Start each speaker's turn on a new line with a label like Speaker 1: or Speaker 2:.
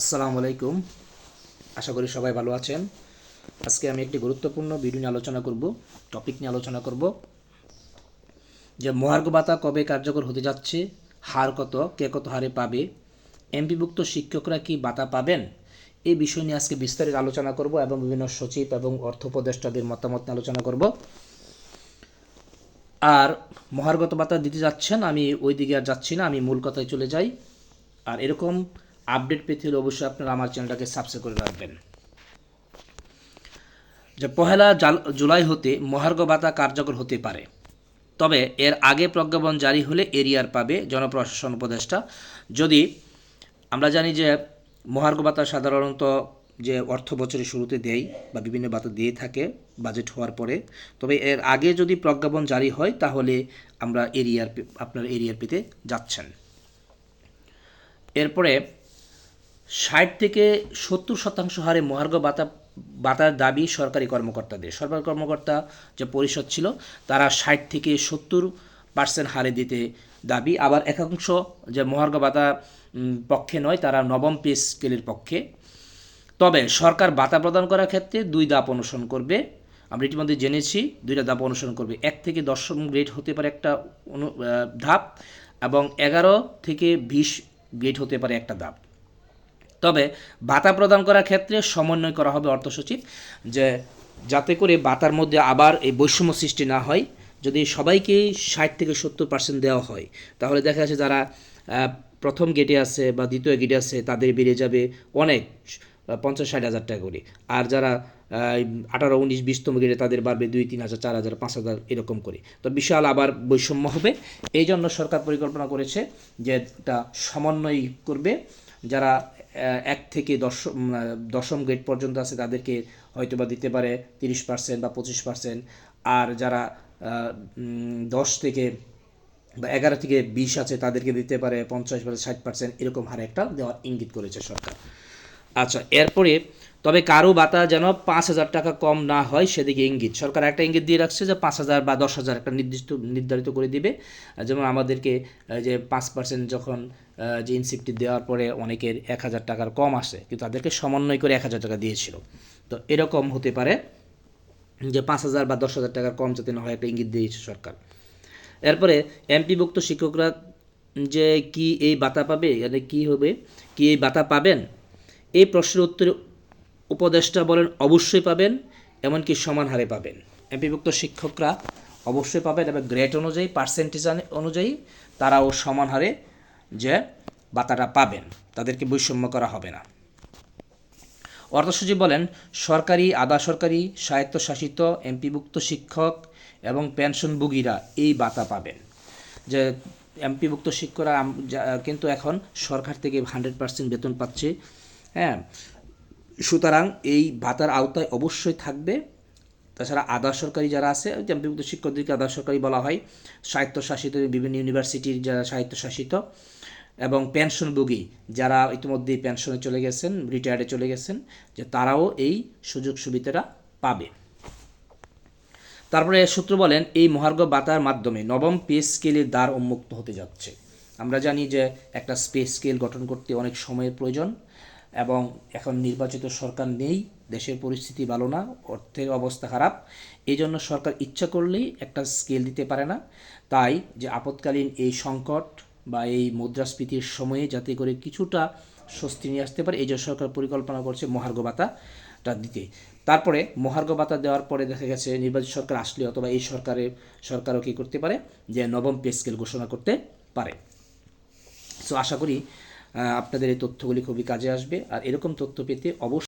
Speaker 1: আসসালামু আলাইকুম। আশা করি সবাই ভালো আছেন। আজকে আমি একটি গুরুত্বপূর্ণ ভিডিও নিয়ে আলোচনা করব টপিক নিয়ে আলোচনা করব। যে মহার্ঘ ভাতা কবে কার্যকর হতে যাচ্ছে, হার কত, কে কত হারে পাবে, এমপিভুক্ত শিক্ষকরা কি ভাতা পাবেন, এই বিষয় নিয়ে আজকে বিস্তারিত আলোচনা করব এবং বিভিন্ন সচিব এবং অর্থ উপদেষ্টাদের মতামত নিয়ে আলোচনা করব। আর মহার্গত ভাতা দিতে যাচ্ছেন, আমি ওই দিকে আর যাচ্ছি না, আমি মূল কথায় চলে যাই। আর এরকম আপডেট পেতে হলে অবশ্যই আপনারা আমার চ্যানেলটাকে সাবস্ক্রাইব করে রাখবেন। যে পহেলা জাল- জুলাই হতে মহার্ঘ ভাতা কার্যকর হতে পারে। তবে এর আগে প্রজ্ঞাপন জারি হলে এরিয়ার পাবে জনপ্রশাসন উপদেষ্টা। যদি আমরা জানি যে মহার্ঘ ভাতা সাধারণত যে অর্থ বছরের শুরুতে দেয় বা বিভিন্ন ভাতা দিয়ে থাকে বাজেট হওয়ার পরে, তবে এর আগে যদি প্রজ্ঞাপন জারি হয়, তাহলে আমরা এরিয়ার আপনার এরিয়ার পেতে যাচ্ছেন। এরপরে ষাট থেকে সত্তর শতাংশ হারে মহার্ঘ ভাতা, ভাতার দাবি সরকারি কর্মকর্তাদের। সরকারি কর্মকর্তা যে পরিষদ ছিল, তারা ষাট থেকে সত্তর পার্সেন্ট হারে দিতে দাবি। আবার একাংশ যে মহার্ঘ ভাতা পক্ষে নয়, তারা নবম পে স্কেলের পক্ষে। তবে সরকার ভাতা প্রদান করার ক্ষেত্রে দুই ধাপ অনুসরণ করবে। আমরা ইতিমধ্যে জেনেছি, দুইটা ধাপ অনুসরণ করবে। এক থেকে দশম গ্রেড হতে পারে একটা ধাপ এবং এগারো থেকে বিশ গ্রেড হতে পারে একটা ধাপ। তবে ভাতা প্রদান করার ক্ষেত্রে সমন্বয় করা হবে অর্থ সচিব যে যাতে করে ভাতার মধ্যে আবার এই বৈষম্য সৃষ্টি না হয়, যদি সবাইকে ষাট থেকে সত্তর পার্সেন্ট দেওয়া হয়, তাহলে দেখা যাচ্ছে যারা প্রথম গেটে আছে বা দ্বিতীয় গেটে আছে, তাদের বেড়ে যাবে অনেক, পঞ্চাশ ষাট হাজার টাকা করে। আর যারা আঠারো, উনিশ, বিশতম গেটে তাদের বাড়বে দুই, তিন হাজার, চার হাজার, পাঁচ হাজার এরকম করে। তো বিশাল আবার বৈষম্য হবে। এই জন্য সরকার পরিকল্পনা করেছে যে এটা সমন্বয় করবে। যারা এক থেকে দশম দশম গ্রেড পর্যন্ত আছে, তাদেরকে হয়তো বা দিতে পারে তিরিশ পার্সেন্ট বা পঁচিশ পার্সেন্ট আর যারা দশ থেকে বা এগারো থেকে বিশ আছে, তাদেরকে দিতে পারে পঞ্চাশ পার্সেন্ট ষাট পার্সেন্ট এরকম হারে একটা দেওয়ার ইঙ্গিত করেছে সরকার। আচ্ছা এরপরে, তবে কারও ভাতা যেন পাঁচ হাজার টাকা কম না হয়, সেদিকে ইঙ্গিত। সরকার একটা ইঙ্গিত দিয়ে রাখছে যে পাঁচ হাজার বা দশ হাজার একটা নির্দিষ্ট, নির্ধারিত করে দিবে। যেমন আমাদেরকে যে পাঁচ পার্সেন্ট যখন যে ইনসেপটি দেওয়ার পরে অনেকের এক হাজার টাকার কম আসে, কিন্তু তাদেরকে সমন্বয় করে এক হাজার টাকা দিয়েছিল। তো এরকম হতে পারে যে পাঁচ হাজার বা দশ হাজার টাকার কম যাতে না হয়, একটা ইঙ্গিত দিয়েছে সরকার। এরপরে এমপিভুক্ত শিক্ষকরা যে কি এই ভাতা পাবে মানে কি হবে, কি এই ভাতা পাবেন? এই প্রশ্নের উত্তরে উপদেষ্টা বলেন, অবশ্যই পাবেন, এমনকি সমান হারে পাবেন। এমপিভুক্ত শিক্ষকরা অবশ্যই পাবেন এবং গ্রেড অনুযায়ী পার্সেন্টেজ অনুযায়ী তারাও সমান হারে যে ভাতাটা পাবেন, তাদেরকে বৈষম্য করা হবে না। অর্থসচিব বলেন, সরকারি, আধা সরকারি, স্বায়ত্তশাসিত, এমপিভুক্ত শিক্ষক এবং পেনশনভোগীরা এই ভাতা পাবেন। যে এমপিভুক্ত শিক্ষকরা কিন্তু এখন সরকার থেকে হান্ড্রেড পার্সেন্ট বেতন পাচ্ছে হ্যাঁ? সুতরাং এই ভাতার আওতায় অবশ্যই থাকবে। তাছাড়া আধা সরকারি যারা আছে, ওই শিক্ষকদেরকে আধা সরকারি বলা হয়, স্বায়ত্তশাসিত বিভিন্ন ইউনিভার্সিটির যারা স্বায়ত্তশাসিত এবং পেনশনভোগী যারা ইতিমধ্যে পেনশনে চলে গেছেন রিটায়ার্ডে চলে গেছেন, যে তারাও এই সুযোগ সুবিধাটা পাবে। তারপরে সূত্র বলেন, এই মহার্ঘ ভাতার মাধ্যমে নবম পে স্কেলের দ্বার উন্মুক্ত হতে যাচ্ছে। আমরা জানি যে একটা স্পেস স্কেল গঠন করতে অনেক সময়ের প্রয়োজন। এবং এখন নির্বাচিত সরকার নেই, দেশের পরিস্থিতি ভালো না, অর্থের অবস্থা খারাপ। এই জন্য সরকার ইচ্ছা করলেই একটা স্কেল দিতে পারে না। তাই যে আপৎকালীন এই সংকট বা এই মুদ্রাস্ফীতির সময়ে যাতে করে কিছুটা স্বস্তি নিয়ে আসতে পারে, এই জন্য সরকার পরিকল্পনা করছে মহার্ঘ ভাতাটা দিতে। তারপরে মহার্ঘ ভাতা দেওয়ার পরে দেখা গেছে নির্বাচিত সরকার আসলে অথবা এই সরকারের সরকারও কী করতে পারে? যে নবম পে স্কেল ঘোষণা করতে পারে। সো আশা করি আপনাদের এই তথ্যগুলি খুবই কাজে আসবে। আর এরকম তথ্য পেতে অবশ্যই